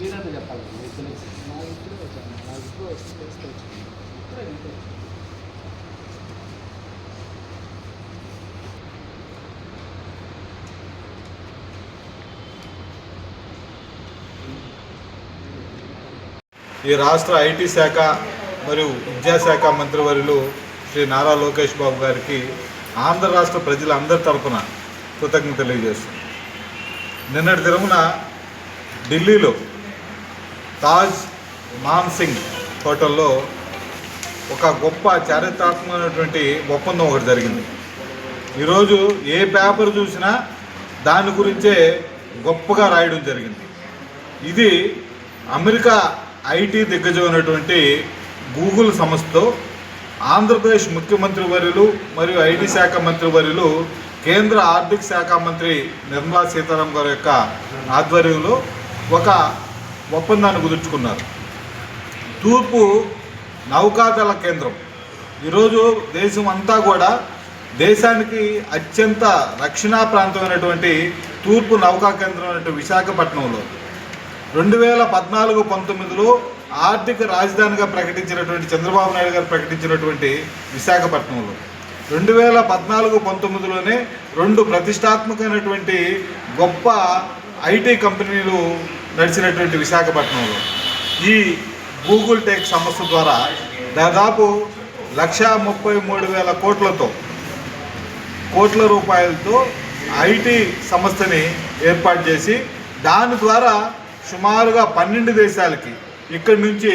మీరైనా చెప్పాలి. మీకు తెలుసు నాకు ఇప్పుడే వచ్చాను. నా ఇంట్లో వస్తే తెలిస్తే వచ్చాను ఇప్పుడే ఇంతే. ఈ రాష్ట్ర ఐటీ శాఖ మరియు విద్యాశాఖ మంత్రివర్యులు శ్రీ నారా లోకేష్ బాబు గారికి ఆంధ్ర రాష్ట్ర ప్రజలందరి తరఫున కృతజ్ఞత తెలియజేస్తుంది నిన్నటి దినమున ఢిల్లీలో తాజ్ మాన్సింగ్ హోటల్లో ఒక గొప్ప చారిత్రాత్మకమైనటువంటి ఒప్పందం ఒకటి జరిగింది. ఈరోజు ఏ పేపర్ చూసినా దాని గురించే గొప్పగా రాయడం జరిగింది. ఇది అమెరికా ఐటీ దిగ్గజమైనటువంటి గూగుల్ సంస్థతో ఆంధ్రప్రదేశ్ ముఖ్యమంత్రి వర్యులు మరియు ఐటీ శాఖ మంత్రి వర్యులు కేంద్ర ఆర్థిక శాఖ మంత్రి నిర్మలా సీతారాం గారి యొక్క ఆధ్వర్యంలో ఒక ఒప్పందాన్ని కుదుర్చుకున్నారు. తూర్పు నౌకాదళ కేంద్రం. ఈరోజు దేశం అంతా కూడా దేశానికి అత్యంత రక్షణా ప్రాంతమైనటువంటి తూర్పు నౌకా కేంద్రం అయినటువంటి విశాఖపట్నంలో. రెండు వేల పద్నాలుగు పంతొమ్మిదిలో ఆర్థిక రాజధానిగా ప్రకటించినటువంటి చంద్రబాబు నాయుడు గారు ప్రకటించినటువంటి విశాఖపట్నంలో. రెండు వేల పద్నాలుగు పంతొమ్మిదిలోనే రెండు ప్రతిష్టాత్మకమైనటువంటి గొప్ప ఐటీ కంపెనీలు నడిచినటువంటి విశాఖపట్నంలో. ఈ గూగుల్ టెక్ సంస్థ ద్వారా దాదాపు లక్ష ముప్పై మూడు వేల కోట్లతో కోట్ల రూపాయలతో ఐటీ సంస్థని ఏర్పాటు చేసి దాని ద్వారా సుమారుగా పన్నెండు దేశాలకి ఇక్కడి నుంచి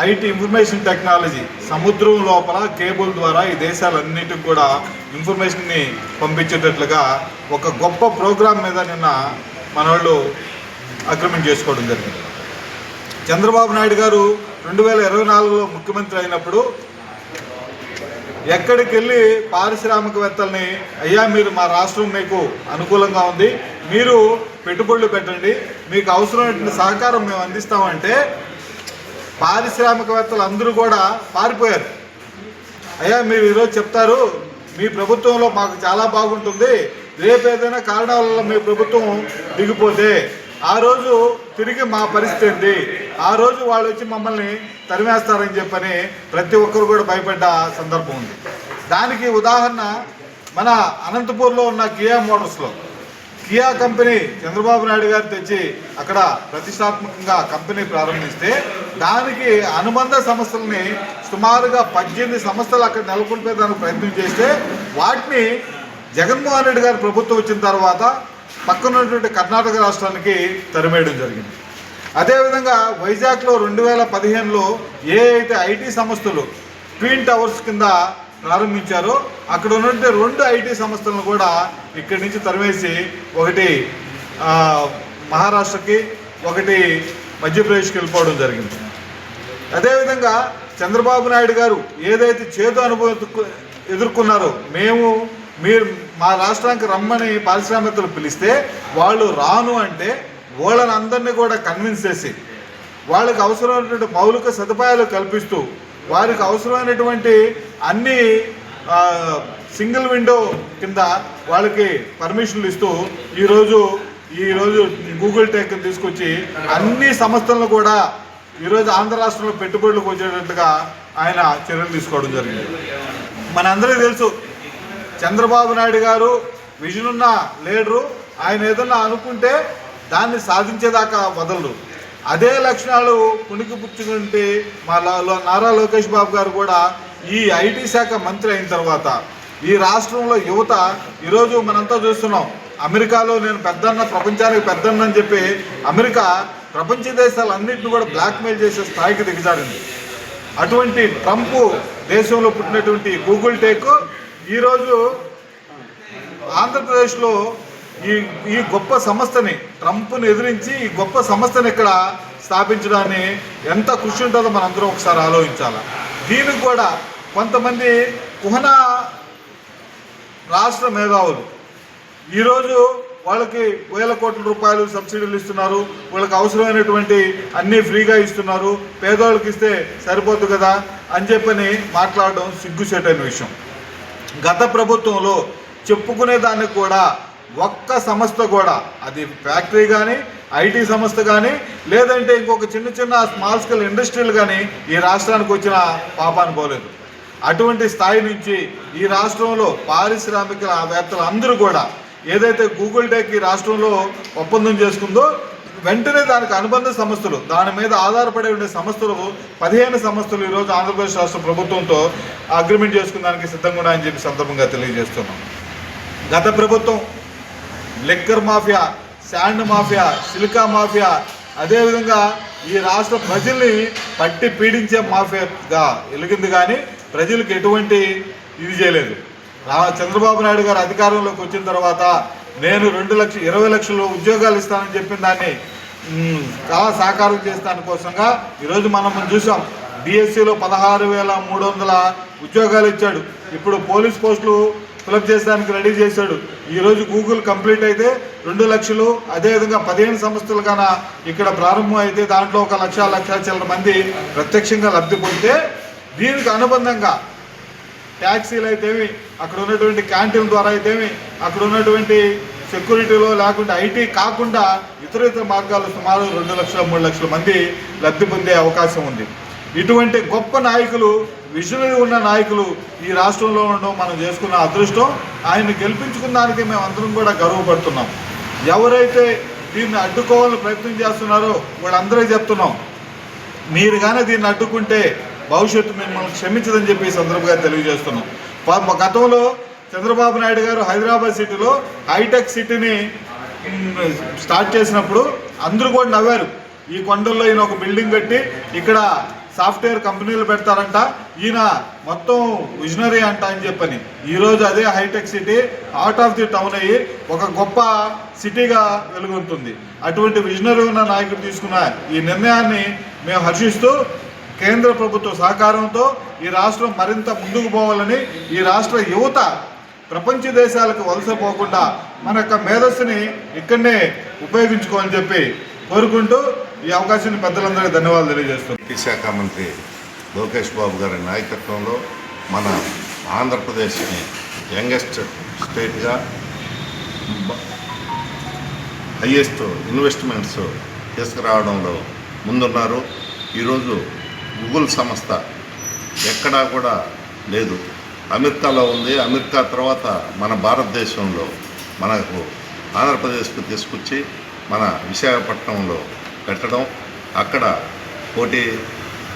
ఐటీ ఇన్ఫర్మేషన్ టెక్నాలజీ సముద్రం లోపల కేబుల్ ద్వారా ఈ దేశాలన్నిటికి కూడా ఇన్ఫర్మేషన్ని పంపించేటట్లుగా ఒక గొప్ప ప్రోగ్రాం మీద నిన్న మన అగ్రిమెంట్ చేసుకోవడం జరిగింది. చంద్రబాబు నాయుడు గారు రెండు వేల ఇరవై నాలుగులో ముఖ్యమంత్రి అయినప్పుడు ఎక్కడికి వెళ్ళి పారిశ్రామికవేత్తల్ని అయ్యా మీరు మా రాష్ట్రం మీకు అనుకూలంగా ఉంది మీరు పెట్టుబడులు పెట్టండి మీకు అవసరమైనటువంటి సహకారం మేము అందిస్తామంటే పారిశ్రామికవేత్తలు అందరూ కూడా పారిపోయారు. అయ్యా మీరు ఈరోజు చెప్తారు మీ ప్రభుత్వంలో మాకు చాలా బాగుంటుంది రేపు ఏదైనా కారణాల వల్ల మీ ప్రభుత్వం దిగిపోతే ఆ రోజు తిరిగి మా పరిస్థితి ఏంటి? ఆ రోజు వాళ్ళు వచ్చి మమ్మల్ని తరిమేస్తారని చెప్పని ప్రతి ఒక్కరు కూడా భయపడ్డ సందర్భం ఉంది. దానికి ఉదాహరణ మన అనంతపూర్లో ఉన్న కియా మోటార్స్లో. కియా కంపెనీ చంద్రబాబు నాయుడు గారు తెచ్చి అక్కడ ప్రతిష్టాత్మకంగా కంపెనీ ప్రారంభిస్తే దానికి అనుబంధ సంస్థలని సుమారుగా పద్దెనిమిది సంస్థలు అక్కడ నెలకొల్పేదానికి ప్రయత్నం చేస్తే వాటిని జగన్మోహన్ రెడ్డి గారు ప్రభుత్వం వచ్చిన తర్వాత పక్కనున్నటువంటి కర్ణాటక రాష్ట్రానికి తరిమేయడం జరిగింది. అదేవిధంగా వైజాగ్లో రెండు వేల పదిహేనులో ఏ అయితే ఐటీ సంస్థలు ట్విన్ టవర్స్ కింద ప్రారంభించారో అక్కడ ఉన్నటువంటి రెండు ఐటీ సంస్థలను కూడా ఇక్కడి నుంచి తరిమేసి ఒకటి మహారాష్ట్రకి ఒకటి మధ్యప్రదేశ్కి వెళ్ళిపోవడం జరిగింది. అదేవిధంగా చంద్రబాబు నాయుడు గారు ఏదైతే చేదు అనుభవం ఎదుర్కొన్నారో మేము మీరు మా రాష్ట్రానికి రమ్మని పారిశ్రామికలు పిలిస్తే వాళ్ళు రాను అంటే వాళ్ళని అందరినీ కూడా కన్విన్స్ చేసి వాళ్ళకి అవసరమైనటువంటి మౌలిక సదుపాయాలు కల్పిస్తూ వారికి అవసరమైనటువంటి అన్ని సింగిల్ విండో కింద వాళ్ళకి పర్మిషన్లు ఇస్తూ ఈరోజు ఈరోజు గూగుల్ టెక్ తీసుకొచ్చి అన్ని సంస్థలను కూడా ఈరోజు ఆంధ్ర రాష్ట్రంలో పెట్టుబడులకు వచ్చేటట్టుగా ఆయన చర్యలు తీసుకోవడం జరిగింది. మనందరికీ తెలుసు చంద్రబాబు నాయుడు గారు విజన్ ఉన్న లీడరు. ఆయన ఏదన్నా అనుకుంటే దాన్ని సాధించేదాకా వదలరు. అదే లక్షణాలు పుణికి పుచ్చుకుంటే మా నారా లోకేష్ బాబు గారు కూడా ఈ ఐటీ శాఖ మంత్రి అయిన తర్వాత ఈ రాష్ట్రంలో యువత ఈరోజు మనంతా చూస్తున్నాం. అమెరికాలో నేను పెద్దన్న ప్రపంచానికి పెద్దన్న అని చెప్పి అమెరికా ప్రపంచ దేశాలన్నింటిని కూడా బ్లాక్మెయిల్ చేసే స్థాయికి దిగజారింది. అటువంటి ట్రంప్ దేశంలో పుట్టినటువంటి గూగుల్ టేక్ ఈరోజు ఆంధ్రప్రదేశ్లో ఈ ఈ గొప్ప సంస్థని ట్రంప్ని ఎదిరించి ఈ గొప్ప సంస్థని ఇక్కడ స్థాపించడాన్ని ఎంత కృషి ఉంటుందో మనందరం ఒకసారి ఆలోచించాలి. దీనికి కూడా కొంతమంది కుహన రాష్ట్ర మేధావులు ఈరోజు వాళ్ళకి వేల కోట్ల రూపాయలు సబ్సిడీలు ఇస్తున్నారు వాళ్ళకి అవసరమైనటువంటి అన్నీ ఫ్రీగా ఇస్తున్నారు పేదవాళ్ళకి ఇస్తే సరిపోదు కదా అని చెప్పని మాట్లాడడం సిగ్గుసేటైన విషయం. గత ప్రభుత్వంలో చెప్పుకునే దానికి కూడా ఒక్క సంస్థ కూడా అది ఫ్యాక్టరీ కానీ ఐటీ సంస్థ కానీ లేదంటే ఇంకొక చిన్న చిన్న స్మాల్ స్కేల్ ఇండస్ట్రీలు కానీ ఈ రాష్ట్రానికి వచ్చిన పాపాన్ని పోలేదు అటువంటి స్థాయి నుంచి ఈ రాష్ట్రంలో పారిశ్రామికవేత్తలు అందరూ కూడా ఏదైతే గూగుల్ టెక్ ఈ రాష్ట్రంలో ఒప్పందం చేసుకుందో వెంటనే దానికి అనుబంధ సంస్థలు దాని మీద ఆధారపడి ఉండే సంస్థలు పదిహేను సంస్థలు ఈరోజు ఆంధ్రప్రదేశ్ రాష్ట్ర ప్రభుత్వంతో అగ్రిమెంట్ చేసుకున్నానికి సిద్ధంగా ఉన్నాయని చెప్పి సందర్భంగా తెలియజేస్తున్నాం. గత ప్రభుత్వం liquor mafia sand mafia silica mafia అదేవిధంగా ఈ రాష్ట్ర ప్రజల్ని పట్టి పీడించే మాఫియాగా వెలిగింది కానీ ప్రజలకు ఎటువంటి ఇది చేయలేదు. చంద్రబాబు నాయుడు గారు అధికారంలోకి వచ్చిన తర్వాత నేను రెండు లక్ష ఇరవై లక్షలు ఉద్యోగాలు ఇస్తానని చెప్పిన దాన్ని చాలా సాకారం చేస్తాని కోసంగా ఈరోజు మనం చూసాం. డిఎస్సిలో పదహారు వేల మూడు వందల ఉద్యోగాలు ఇచ్చాడు. ఇప్పుడు పోలీస్ పోస్టులు ఫిలప్ చేసడానికి రెడీ చేశాడు. ఈరోజు గూగుల్ కంప్లీట్ అయితే రెండు లక్షలు అదేవిధంగా పదిహేను సంస్థలు కన్నా ఇక్కడ ప్రారంభం అయితే దాంట్లో ఒక లక్ష లక్ష చిల్లర మంది ప్రత్యక్షంగా లబ్ధి పొందితే దీనికి అనుబంధంగా ట్యాక్సీలు అయితేమి అక్కడ ఉన్నటువంటి క్యాంటీన్ ద్వారా అయితేమి అక్కడ ఉన్నటువంటి సెక్యూరిటీలో లేకుంటే ఐటీ కాకుండా ఇతర ఇతర మార్గాలు సుమారు రెండు లక్షల మూడు లక్షల మంది లబ్ధి పొందే అవకాశం ఉంది. ఇటువంటి గొప్ప నాయకులు విజనరీ ఉన్న నాయకులు ఈ రాష్ట్రంలో ఉండడం మనం చేసుకున్న అదృష్టం. ఆయన గెలిపించుకున్న దానికి మేము అందరం కూడా గర్వపడుతున్నాం. ఎవరైతే దీన్ని అడ్డుకోవాలని ప్రయత్నం చేస్తున్నారో వాళ్ళందరూ చెప్తున్నాం. మీరు కానీ దీన్ని అడ్డుకుంటే భవిష్యత్తు మిమ్మల్ని క్షమించదని చెప్పి ఈ సందర్భంగా తెలియజేస్తున్నాం. ప- గతంలో చంద్రబాబు నాయుడు గారు హైదరాబాద్ సిటీలో హైటెక్ సిటీని స్టార్ట్ చేసినప్పుడు అందరూ కూడా నవ్వారు. ఈ కొండల్లో ఈయన ఒక బిల్డింగ్ కట్టి ఇక్కడ సాఫ్ట్వేర్ కంపెనీలు పెడతారంట ఈయన మొత్తం విజనరీ అంట అని చెప్పని. ఈరోజు అదే hitech city out of the town అయ్యి ఒక గొప్ప సిటీగా వెలుగొందుతుంది అటువంటి విజనరీ ఉన్న నాయకుడు తీసుకున్న ఈ నిర్ణయాన్ని మేము హర్షిస్తూ కేంద్ర ప్రభుత్వ సహకారంతో ఈ రాష్ట్రం మరింత ముందుకు పోవాలని ఈ రాష్ట్ర యువత ప్రపంచ దేశాలకు వలస పోకుండా మన యొక్క మేధస్సుని ఇక్కడనే ఉపయోగించుకోవాలని చెప్పి కోరుకుంటూ ఈ అవకాశాన్ని పెద్దలందరికీ ధన్యవాదాలు తెలియజేస్తున్నాను ఐటీ శాఖ మంత్రి లోకేష్ బాబు గారి నాయకత్వంలో మన ఆంధ్రప్రదేశ్ని యంగెస్ట్ స్టేట్గా హయ్యెస్ట్ ఇన్వెస్ట్మెంట్స్ తీసుకురావడంలో ముందున్నారు. ఈరోజు గూగుల్ సంస్థ ఎక్కడా కూడా లేదు. అమెరికాలో ఉంది. అమెరికా తర్వాత మన భారతదేశంలో మనకు ఆంధ్రప్రదేశ్కు తీసుకొచ్చి మన విశాఖపట్నంలో పెట్టడం అక్కడ కోటి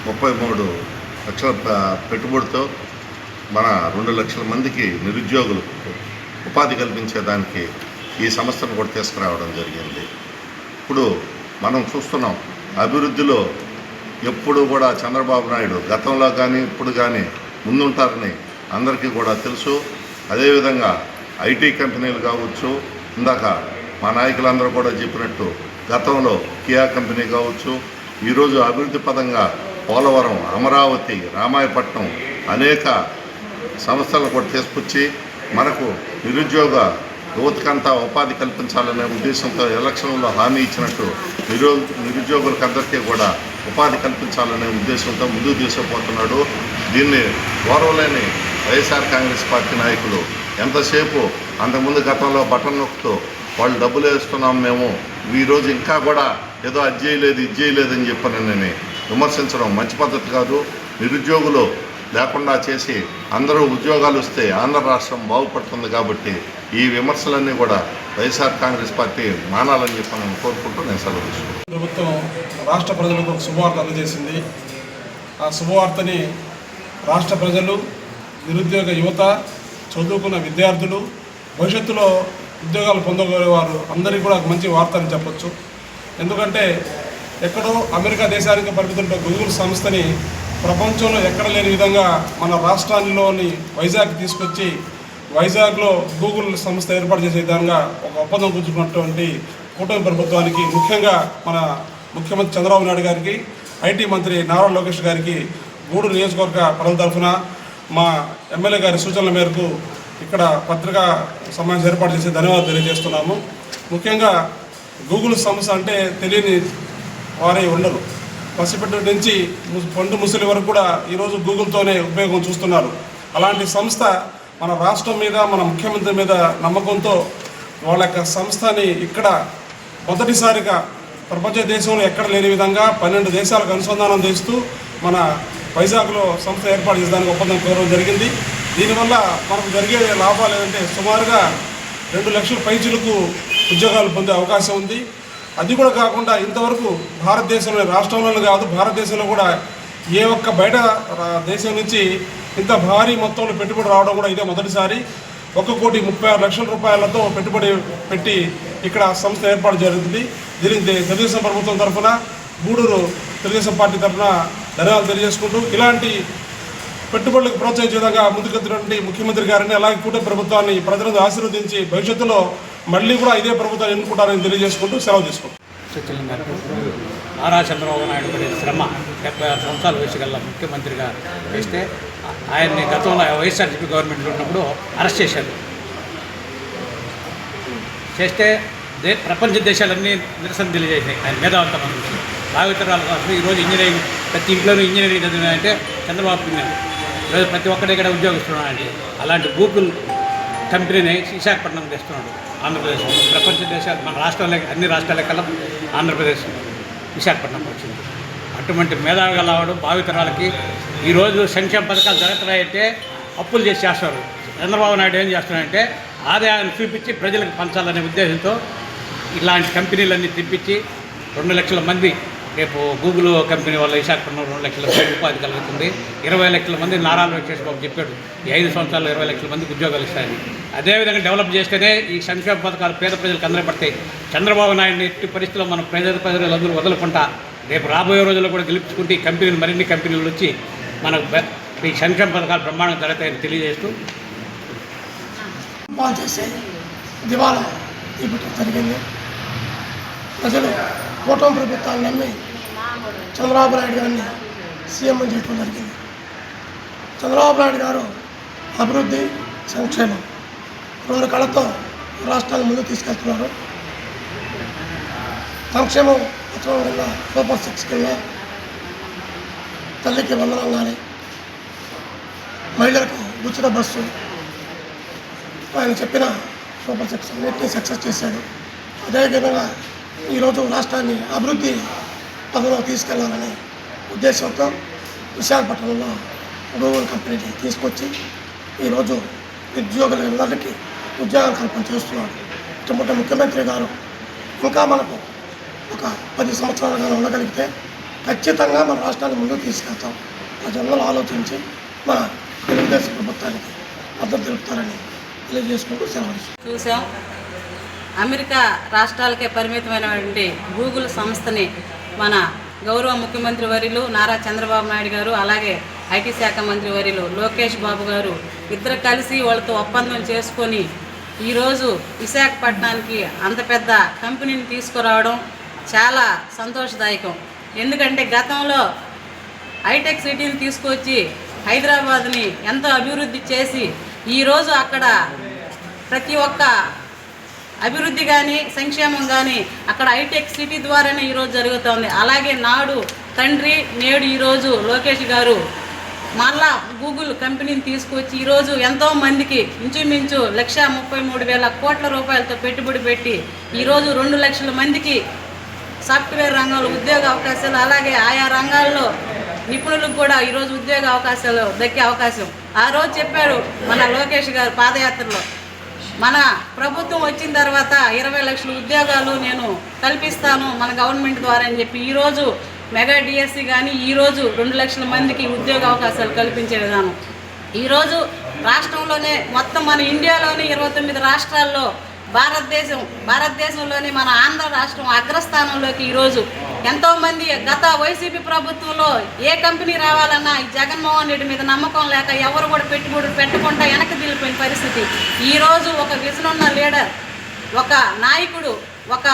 ముప్పై మూడు లక్షల పెట్టుబడితో మన రెండు లక్షల మందికి నిరుద్యోగులకు ఉపాధి కల్పించేదానికి ఈ సంస్థను కూడా తీసుకురావడం జరిగింది. ఇప్పుడు మనం చూస్తున్నాం అభివృద్ధిలో ఎప్పుడు కూడా చంద్రబాబు నాయుడు గతంలో కానీ ఇప్పుడు కానీ ముందుంటారని అందరికీ కూడా తెలుసు. అదేవిధంగా ఐటీ కంపెనీలు కావచ్చు ఇందాక మా నాయకులందరూ కూడా చెప్పినట్టు గతంలో కియా కంపెనీ కావచ్చు ఈరోజు అభివృద్ధి పదంగా పోలవరం అమరావతి రామాయపట్నం అనేక సంస్థలు కూడా తీసుకొచ్చి మనకు నిరుద్యోగ యువతకంతా ఉపాధి కల్పించాలనే ఉద్దేశంతో ఎలక్షన్లో హామీ ఇచ్చినట్టు నిరో నిరుద్యోగులకందరికీ కూడా ఉపాధి కల్పించాలనే ఉద్దేశంతో ముందుకు తీసుకుపోతున్నాడు. దీన్ని గౌరవలేని వైఎస్ఆర్ కాంగ్రెస్ పార్టీ నాయకులు ఎంతసేపు అంతకుముందు గతంలో బటన్ నొక్కుతూ వాళ్ళు డబ్బులు వేస్తున్నాం మేము ఈరోజు ఇంకా కూడా ఏదో అది చేయలేదు ఇది చేయలేదు అని చెప్పనని విమర్శించడం మంచి పద్ధతి కాదు. నిరుద్యోగులు లేకుండా చేసి అందరూ ఉద్యోగాలు వస్తే ఆంధ్ర రాష్ట్రం బాగుపడుతుంది కాబట్టి ఈ విమర్శలన్నీ కూడా వైఎస్ఆర్ కాంగ్రెస్ పార్టీ మానాలని చెప్పి నేను కోరుకుంటూ నేను సెలవు తీసుకుంటాను. ప్రభుత్వం రాష్ట్ర ప్రజలకు ఒక శుభవార్త అందజేసింది ఆ శుభవార్తని రాష్ట్ర ప్రజలు నిరుద్యోగ యువత చదువుకున్న విద్యార్థులు భవిష్యత్తులో ఉద్యోగాలు పొందగలిగే వారు అందరికీ కూడా ఒక మంచి వార్త అని చెప్పొచ్చు ఎందుకంటే ఎక్కడో అమెరికా దేశానికి పరిమితున్న గూగుల్ సంస్థని ప్రపంచంలో ఎక్కడ లేని విధంగా మన రాష్ట్రాల్లోని వైజాగ్ తీసుకొచ్చి వైజాగ్లో గూగుల్ సంస్థ ఏర్పాటు చేసే విధంగా ఒక ఒప్పందం కూర్చుకున్నటువంటి కూటమి ప్రభుత్వానికి ముఖ్యంగా మన ముఖ్యమంత్రి చంద్రబాబు నాయుడు గారికి ఐటీ మంత్రి నారా లోకేష్ గారికి గూడూరు నియోజకవర్గ ప్రజల తరఫున మా ఎమ్మెల్యే గారి సూచనల మేరకు ఇక్కడ పత్రికా సమావేశం ఏర్పాటు చేసి ధన్యవాదాలు తెలియజేస్తున్నాము. ముఖ్యంగా గూగుల్ సంస్థ అంటే తెలియని వారే ఉండరు. పసిపెట్టు నుంచి పండు ముసలి వరకు కూడా ఈరోజు గూగుల్తోనే ఉపయోగం చూస్తున్నారు. అలాంటి సంస్థ మన రాష్ట్రం మీద మన ముఖ్యమంత్రి మీద నమ్మకంతో వాళ్ళ యొక్క సంస్థని ఇక్కడ మొదటిసారిగా ప్రపంచ దేశంలో ఎక్కడ లేని విధంగా పన్నెండు దేశాలకు అనుసంధానం చేస్తూ మన వైజాగ్లో సంస్థ ఏర్పాటు చేసేదానికి ఒప్పందం కోరడం జరిగింది. దీనివల్ల మనకు జరిగే లాభాలు ఏంటంటే సుమారుగా రెండు లక్షల పైచులకు ఉద్యోగాలు పొందే అవకాశం ఉంది. అది కూడా కాకుండా ఇంతవరకు భారతదేశంలో రాష్ట్రంలో కాదు భారతదేశంలో కూడా ఏ ఒక్క బయట దేశం నుంచి ఇంత భారీ మొత్తంలో పెట్టుబడి రావడం కూడా ఇదే మొదటిసారి. ఒక కోటి ముప్పై ఆరు లక్షల రూపాయలతో పెట్టుబడి పెట్టి ఇక్కడ సంస్థ ఏర్పాటు జరుగుతుంది దీనికి తెలుగుదేశం ప్రభుత్వం తరఫున గూడూరు తెలుగుదేశం పార్టీ తరఫున ధన్యవాదాలు తెలియజేసుకుంటూ ఇలాంటి పెట్టుబడులకు ప్రోత్సహించే విధంగా ముందుకెత్తినటువంటి ముఖ్యమంత్రి గారిని అలాగే కూటమి ప్రభుత్వాన్ని ప్రజలను ఆశీర్వదించి భవిష్యత్తులో మళ్ళీ కూడా ఇదే ప్రభుత్వాన్ని ఎన్నుకుంటారని తెలియజేసుకుంటూ సెలవు తీసుకుంటాం నారా చంద్రబాబు నాయుడు పడే శ్రమ డెబ్బై ఆరు సంవత్సరాల వయసు గల ముఖ్యమంత్రిగా చేస్తే ఆయన్ని గతంలో వైఎస్ఆర్సీపీ గవర్నమెంట్లో ఉన్నప్పుడు అరెస్ట్ చేశారు. చేస్తే దే ప్రపంచ దేశాలన్నీ నిరసన తెలియజేసినాయి. ఆయన మేధావంతం గురించి భావితరాలు కోసం ఈరోజు ఇంజనీరింగ్ ప్రతి ఇంట్లోనూ ఇంజనీరింగ్ చదివినాయంటే చంద్రబాబు పుణ్యం ఈరోజు ప్రతి ఒక్కరి ఇక్కడ ఉద్యోగిస్తున్నాడంటే అలాంటి గూగుల్ కంపెనీని విశాఖపట్నం తెస్తున్నాడు ఆంధ్రప్రదేశ్. ప్రపంచ దేశాలు మన రాష్ట్రాలే అన్ని రాష్ట్రాల కల్లా ఆంధ్రప్రదేశ్. విశాఖపట్నం వచ్చింది. అటువంటి మేధావి గలవాడు భావితరాలకి ఈరోజు సంక్షేమ పథకాలు జరుగుతున్నాయంటే అప్పులు చేసి చేస్తారు. చంద్రబాబు నాయుడు ఏం చేస్తున్నాడంటే ఆదాయాన్ని చూపించి ప్రజలకు పంచాలనే ఉద్దేశంతో ఇలాంటి కంపెనీలన్నీ తెప్పించి రెండు లక్షల మంది రేపు గూగుల్ కంపెనీ వల్ల విశాఖపట్నం రెండు లక్షల మంది ఉపాధి కలుగుతుంది. ఇరవై లక్షల మంది నారా వచ్చేసి బాబు చెప్పాడు. ఈ ఐదు సంవత్సరాలు ఇరవై లక్షల మందికి ఉద్యోగాలు ఇస్తాయని. అదేవిధంగా డెవలప్ చేస్తేనే ఈ సంక్షేమ పథకాలు పేద ప్రజలకు అందరపడతాయి. చంద్రబాబు నాయుడు ఎట్టి పరిస్థితుల్లో మన పేద ప్రజలు అందరూ వదులుకుంటా రేపు రాబోయే రోజుల్లో కూడా గెలుపుకుంటే ఈ కంపెనీలు మరిన్ని కంపెనీలు వచ్చి మనకు ఈ సంక్షేమ పథకాలు బ్రహ్మాండంగా జరుగుతాయని తెలియజేస్తూ పాలు చేసి జరిగింది. ప్రజలు కూటమి ప్రభుత్వాన్ని నమ్మి చంద్రబాబు నాయుడు గారిని సీఎం చేయడం జరిగింది. చంద్రబాబు నాయుడు గారు అభివృద్ధి సంక్షేమం రెండు కళతో రాష్ట్రాన్ని ముందుకు తీసుకెళ్తున్నారు. సంక్షేమం పథకం కింద సూపర్ సిక్స్ కింద తల్లికి వందనం కానీ మహిళలకు ఉచిత బస్సు ఆయన చెప్పిన సూపర్ సిక్స్ అన్నింటినీ సక్సెస్ చేశాడు. అదేవిధంగా ఈరోజు రాష్ట్రాన్ని అభివృద్ధి పదంలో తీసుకెళ్ళాలనే ఉద్దేశంతో విశాఖపట్నంలో గూగుల్ కంపెనీని తీసుకొచ్చి ఈరోజు నిరుద్యోగులందరికీ ఉద్యోగాలు కల్పన చేస్తున్నాడు ఇటువంటి ముఖ్యమంత్రి గారు. ఇంకా మనకు ఒక పది సంవత్సరాలుగా ఉండగలిగితే ఖచ్చితంగా మన రాష్ట్రాన్ని ముందుకు తీసుకెళ్తాం. ప్రజలందరూ ఆలోచించి మన తెలుగుదేశం ప్రభుత్వానికి మద్దతు తెలుపుతారని తెలియజేసుకుంటూ సెలవు చూసాం అమెరికా రాష్ట్రాలకే పరిమితమైనటువంటి గూగుల్ సంస్థని మన గౌరవ ముఖ్యమంత్రి వర్యులు నారా చంద్రబాబు నాయుడు గారు అలాగే ఐటీ శాఖ మంత్రి వర్యులు లోకేష్ బాబు గారు ఇద్దరు కలిసి వాళ్ళతో ఒప్పందం చేసుకొని ఈరోజు విశాఖపట్నానికి అంత పెద్ద కంపెనీని తీసుకురావడం చాలా సంతోషదాయకం. ఎందుకంటే గతంలో హైటెక్ సిటీని తీసుకొచ్చి హైదరాబాద్ని ఎంతో అభివృద్ధి చేసి ఈరోజు అక్కడ ప్రతి ఒక్క అభివృద్ధి కానీ సంక్షేమం కానీ అక్కడ హైటెక్ సిటీ ద్వారానే ఈరోజు జరుగుతోంది. అలాగే నాడు తండ్రి నేడు ఈరోజు లోకేష్ గారు మళ్ళా గూగుల్ కంపెనీని తీసుకొచ్చి ఈరోజు ఎంతో మందికి ఇంచుమించు లక్ష ముప్పై మూడు వేల కోట్ల రూపాయలతో పెట్టుబడి పెట్టి ఈరోజు రెండు లక్షల మందికి సాఫ్ట్వేర్ రంగంలో ఉద్యోగ అవకాశాలు అలాగే ఆయా రంగాల్లో నిపుణులకు కూడా ఈరోజు ఉద్యోగ అవకాశాలు దక్కే అవకాశం. ఆ రోజు చెప్పారు మన లోకేష్ గారు పాదయాత్రలో. మన ప్రభుత్వం వచ్చిన తర్వాత ఇరవై లక్షల ఉద్యోగాలు నేను కల్పిస్తాను మన గవర్నమెంట్ ద్వారా అని చెప్పి ఈరోజు మెగా డిఎస్సి కానీ ఈరోజు రెండు లక్షల మందికి ఉద్యోగ అవకాశాలు కల్పించే విధానం. ఈరోజు రాష్ట్రంలోనే మొత్తం మన ఇండియాలోని ఇరవై తొమ్మిది రాష్ట్రాల్లో భారతదేశం భారతదేశంలోని మన ఆంధ్ర రాష్ట్రం అగ్రస్థానంలోకి ఈరోజు ఎంతోమంది గత వైసీపీ ప్రభుత్వంలో ఏ కంపెనీ రావాలన్నా ఈ జగన్మోహన్ రెడ్డి మీద నమ్మకం లేక ఎవరు కూడా పెట్టుబడులు పెట్టకుండా వెనక్కి దిగిపోయిన పరిస్థితి. ఈరోజు ఒక విజన్ ఉన్న లీడర్ ఒక నాయకుడు ఒక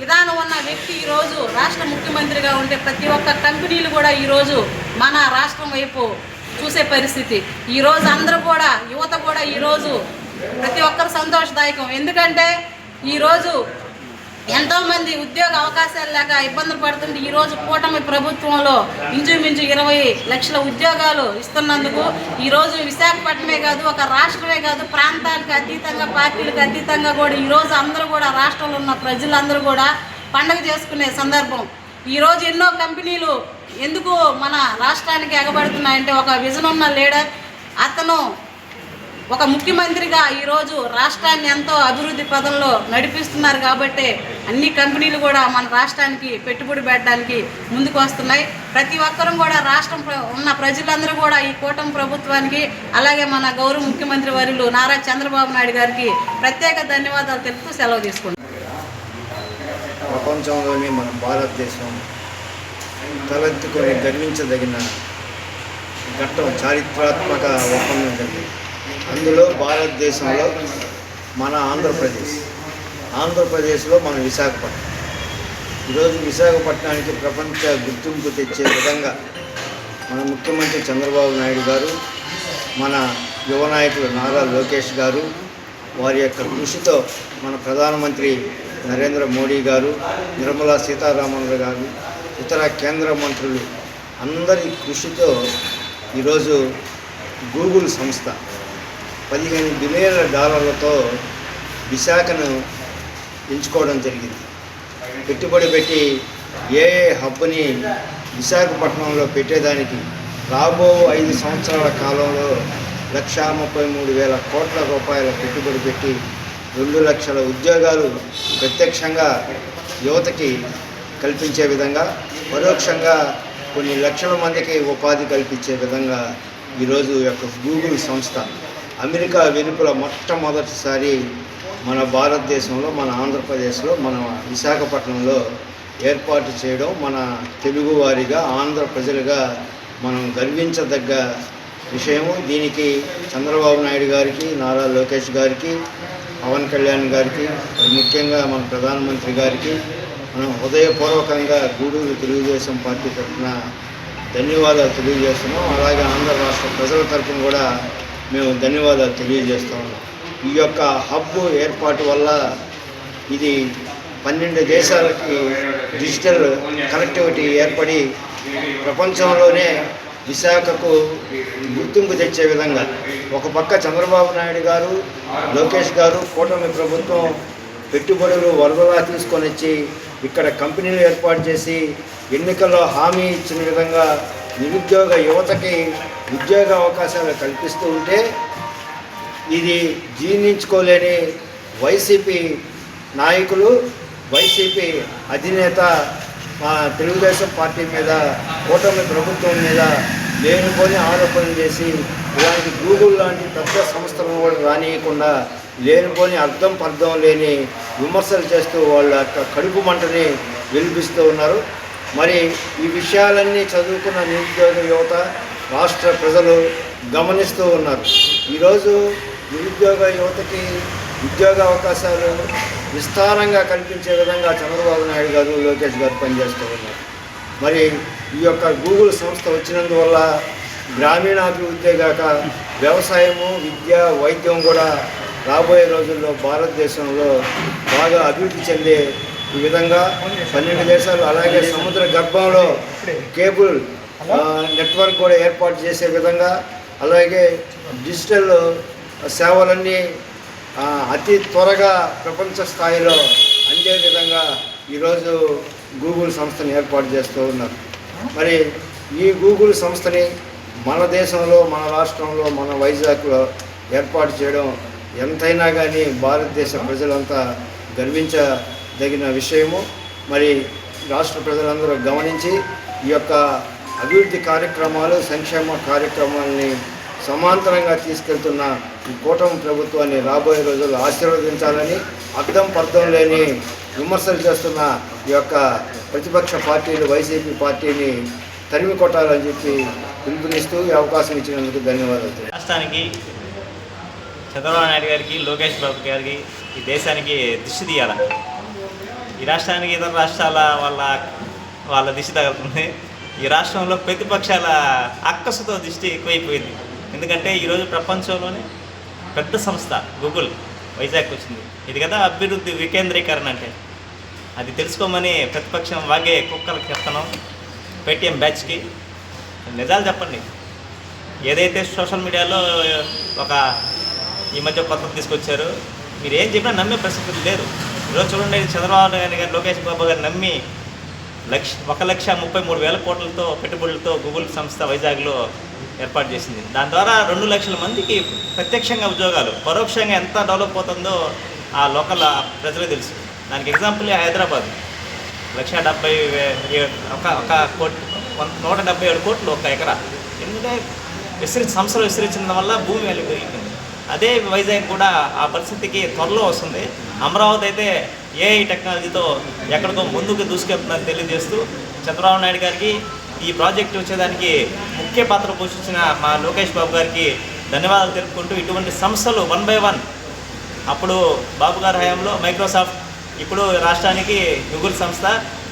విధానం ఉన్న వ్యక్తి ఈరోజు రాష్ట్ర ముఖ్యమంత్రిగా ఉంటే ప్రతి ఒక్క కంపెనీలు కూడా ఈరోజు మన రాష్ట్రం వైపు చూసే పరిస్థితి. ఈరోజు అందరూ కూడా యువత కూడా ఈరోజు ప్రతి ఒక్కరు సంతోషదాయకం. ఎందుకంటే ఈరోజు ఎంతోమంది ఉద్యోగ అవకాశాలు లేక ఇబ్బందులు పడుతుంటే ఈరోజు కూటమి ప్రభుత్వంలో ఇంచుమించు ఇరవై లక్షల ఉద్యోగాలు ఇస్తున్నందుకు ఈరోజు విశాఖపట్నమే కాదు ఒక రాష్ట్రమే కాదు ప్రాంతాలకు అతీతంగా పార్టీలకు అతీతంగా కూడా ఈరోజు అందరూ కూడా రాష్ట్రంలో ఉన్న ప్రజలందరూ కూడా పండగ చేసుకునే సందర్భం. ఈరోజు ఎన్నో కంపెనీలు ఎందుకు మన రాష్ట్రానికి ఎగబడుతున్నాయంటే ఒక విజన్ ఉన్న లీడర్ అతను ఒక ముఖ్యమంత్రిగా ఈరోజు రాష్ట్రాన్ని ఎంతో అభివృద్ధి పదంలో నడిపిస్తున్నారు కాబట్టి అన్ని కంపెనీలు కూడా మన రాష్ట్రానికి పెట్టుబడి పెట్టడానికి ముందుకు వస్తున్నాయి. ప్రతి ఒక్కరూ కూడా రాష్ట్రం ఉన్న ప్రజలందరూ కూడా ఈ కూటమి ప్రభుత్వానికి అలాగే మన గౌరవ ముఖ్యమంత్రి వర్యులు నారా చంద్రబాబు నాయుడు గారికి ప్రత్యేక ధన్యవాదాలు తెలుపుతూ సెలవు తీసుకుంటాం ప్రపంచంలోనే మన భారతదేశం తలెత్తుకొని గర్వించదగిన ఘట్టం చారిత్రాత్మక ఒప్పందం జరిగింది అందులో భారతదేశంలో మన ఆంధ్రప్రదేశ్. ఆంధ్రప్రదేశ్లో మన విశాఖపట్నం. ఈరోజు విశాఖపట్నానికి ప్రపంచ గుర్తింపు తెచ్చే విధంగా మన ముఖ్యమంత్రి చంద్రబాబు నాయుడు గారు మన యువ నాయకులు నారా లోకేష్ గారు వారి యొక్క కృషితో మన ప్రధానమంత్రి నరేంద్ర మోడీ గారు నిర్మలా సీతారామన్ గారు ఇతర కేంద్ర మంత్రులు అందరి కృషితో ఈరోజు గూగుల్ సంస్థ పదిహేను బిలియన్ల డాలర్లతో విశాఖను ఎంచుకోవడం జరిగింది. పెట్టుబడి పెట్టి ఏ ఏ హబ్ని విశాఖపట్నంలో పెట్టేదానికి రాబో ఐదు సంవత్సరాల కాలంలో లక్షా ముప్పై మూడు వేల కోట్ల రూపాయల పెట్టుబడి పెట్టి రెండు లక్షల ఉద్యోగాలు ప్రత్యక్షంగా యువతకి కల్పించే విధంగా పరోక్షంగా కొన్ని లక్షల మందికి ఉపాధి కల్పించే విధంగా ఈరోజు యొక్క గూగుల్ సంస్థ అమెరికా వెలుపల మొట్టమొదటిసారి మన భారతదేశంలో మన ఆంధ్రప్రదేశ్లో మన విశాఖపట్నంలో ఏర్పాటు చేయడం మన తెలుగువారిగా ఆంధ్ర ప్రజలుగా మనం గర్వించదగ్గ విషయము. దీనికి చంద్రబాబు నాయుడు గారికి నారా లోకేష్ గారికి పవన్ కళ్యాణ్ గారికి ముఖ్యంగా మన ప్రధానమంత్రి గారికి మనం హృదయపూర్వకంగా గూడూరు తెలుగుదేశం పార్టీ తరఫున ధన్యవాదాలు తెలియజేస్తున్నాం. అలాగే ఆంధ్ర రాష్ట్ర ప్రజల తరఫున కూడా మేము ధన్యవాదాలు తెలియజేస్తూ ఉన్నాం. ఈ యొక్క హబ్ ఏర్పాటు వల్ల ఇది పన్నెండు దేశాలకి డిజిటల్ కనెక్టివిటీ ఏర్పడి ప్రపంచంలోనే విశాఖకు గుర్తింపు తెచ్చే విధంగా ఒక పక్క చంద్రబాబు నాయుడు గారు లోకేష్ గారు కూటమి ప్రభుత్వం పెట్టుబడులు వరదలా తీసుకొని వచ్చి ఇక్కడ కంపెనీలు ఏర్పాటు చేసి ఎన్నికల్లో హామీ ఇచ్చిన విధంగా నిరుద్యోగ యువతకి ఉద్యోగ అవకాశాలు కల్పిస్తూ ఉంటే ఇది జీర్ణించుకోలేని వైసీపీ నాయకులు వైసీపీ అధినేత మా తెలుగుదేశం పార్టీ మీద కూటమి ప్రభుత్వం మీద లేనిపోని ఆరోపణలు చేసి ఇలాంటి గూగుల్ లాంటి పెద్ద సంస్థలను కూడా రానియకుండా లేనిపోని అర్థం పర్థం లేని విమర్శలు చేస్తూ వాళ్ళ యొక్క కడుపు మంటని వెలిపిస్తూ ఉన్నారు. మరి ఈ విషయాలన్నీ చదువుకున్న నిరుద్యోగ యువత రాష్ట్ర ప్రజలు గమనిస్తూ ఉన్నారు. ఈరోజు నిరుద్యోగ యువతకి ఉద్యోగ అవకాశాలు విస్తారంగా కల్పించే విధంగా చంద్రబాబు నాయుడు గారు లోకేష్ గారు పనిచేస్తూ ఉన్నారు. మరి ఈ యొక్క గూగుల్ సంస్థ వచ్చినందువల్ల గ్రామీణాభివృద్ధి కాక వ్యవసాయము విద్య వైద్యం కూడా రాబోయే రోజుల్లో భారతదేశంలో బాగా అభివృద్ధి చెందే ఈ విధంగా పన్నెండు దేశాలు అలాగే సముద్ర గర్భంలో కేబుల్ నెట్వర్క్ కూడా ఏర్పాటు చేసే విధంగా అలాగే డిజిటల్ సేవలన్నీ అతి త్వరగా ప్రపంచ స్థాయిలో అందే విధంగా ఈరోజు గూగుల్ సంస్థను ఏర్పాటు చేస్తూ ఉన్నారు. మరి ఈ గూగుల్ సంస్థని మన దేశంలో మన రాష్ట్రంలో మన వైజాగ్లో ఏర్పాటు చేయడం ఎంతైనా కానీ భారతదేశ ప్రజలంతా గర్వించదగిన విషయము. మరి రాష్ట్ర ప్రజలందరూ గమనించి ఈ యొక్క అభివృద్ధి కార్యక్రమాలు సంక్షేమ కార్యక్రమాలని సమాంతరంగా తీసుకెళ్తున్న ఈ కూటమి ప్రభుత్వాన్ని రాబోయే రోజుల్లో ఆశీర్వదించాలని అర్థం పర్థం లేని విమర్శలు చేస్తున్న ఈ యొక్క ప్రతిపక్ష పార్టీలు వైసీపీ పార్టీని తరిమి కొట్టాలని చెప్పి పిలుపునిస్తూ ఈ అవకాశం ఇచ్చినందుకు ధన్యవాదాలు. రాష్ట్రానికి చంద్రబాబు నాయుడు గారికి లోకేష్ బాబు గారికి ఈ దేశానికి దిష్టి తీయాలి? ఈ రాష్ట్రానికి ఇతర రాష్ట్రాల వాళ్ళ వాళ్ళ దిశ తగులుతుంది. ఈ రాష్ట్రంలో ప్రతిపక్షాల అక్కసుతో దృష్టి ఎక్కువైపోయింది. ఎందుకంటే ఈరోజు ప్రపంచంలోనే పెద్ద సంస్థ గూగుల్ వైజాగ్ వచ్చింది. ఇది కదా అభివృద్ధి వికేంద్రీకరణ అంటే. అది తెలుసుకోమని ప్రతిపక్షం వాగే కుక్కలకు చెప్తున్నాం పేటీఎం బ్యాచ్కి. నిజాలు చెప్పండి. ఏదైతే సోషల్ మీడియాలో ఒక ఈ మధ్య కొత్త తీసుకొచ్చారు మీరు ఏం చెప్పినా నమ్మే పరిస్థితులు లేదు ఈరోజు చూడండి చంద్రబాబు నాయుడు గారు లోకేష్ బాబు గారు నమ్మి లక్ష ఒక లక్ష ముప్పై మూడు వేల కోట్లతో పెట్టుబడులతో గూగుల్ సంస్థ వైజాగ్లో ఏర్పాటు చేసింది. దాని ద్వారా రెండు లక్షల మందికి ప్రత్యక్షంగా ఉద్యోగాలు పరోక్షంగా ఎంత డెవలప్ అవుతుందో ఆ లోకల్ ప్రజలే తెలుసు. దానికి ఎగ్జాంపుల్ హైదరాబాద్. లక్ష డెబ్బై ఒక ఒక కోటి నూట డెబ్బై ఏడు కోట్లు ఒక ఎకరా. ఎందుకంటే విస్తరించి సంస్థలు విస్తరించడం వల్ల భూమి వాల్యూ పెరిగింది అదే వైజాగ్ కూడా ఆ పరిస్థితికి త్వరలో వస్తుంది. అమరావతి అయితే ఏఐ టెక్నాలజీతో ఎక్కడికో ముందుకు దూసుకెళ్తుందని తెలియజేస్తూ చంద్రబాబు నాయుడు గారికి ఈ ప్రాజెక్ట్ వచ్చేదానికి ముఖ్య పాత్ర పోషించిన మా లోకేష్ బాబు గారికి ధన్యవాదాలు తెలుపుకుంటూ ఇటువంటి సంస్థలు వన్ బై వన్ అప్పుడు బాబు గారి హయాంలో మైక్రోసాఫ్ట్ ఇప్పుడు రాష్ట్రానికి గూగుల్ సంస్థ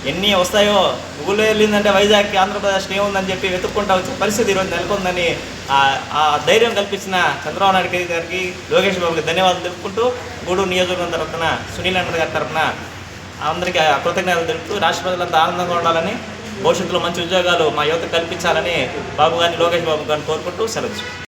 ఎన్ని వస్తాయో ఊళ్ళో వెళ్ళిందంటే వైజాగ్కి ఆంధ్రప్రదేశ్కి ఏముందని చెప్పి వెతుక్కుంటా వచ్చే పరిస్థితి ఈరోజు నెలకొందని ఆ- ఆ ధైర్యం కల్పించిన చంద్రబాబు నాయుడు గారికి లోకేష్ బాబుకి ధన్యవాదాలు తెలుపుకుంటూ గూడూరు నియోజకవర్గం తరఫున సునీల్ అన్న గారి తరఫున అందరికీ కృతజ్ఞతలు తెలుపుతూ రాష్ట్ర ప్రజలంతా ఆనందంగా ఉండాలని భవిష్యత్తులో మంచి ఉద్యోగాలు మా యువత కల్పించాలని బాబు గారిని లోకేష్ బాబు గారిని కోరుకుంటూ సెలవు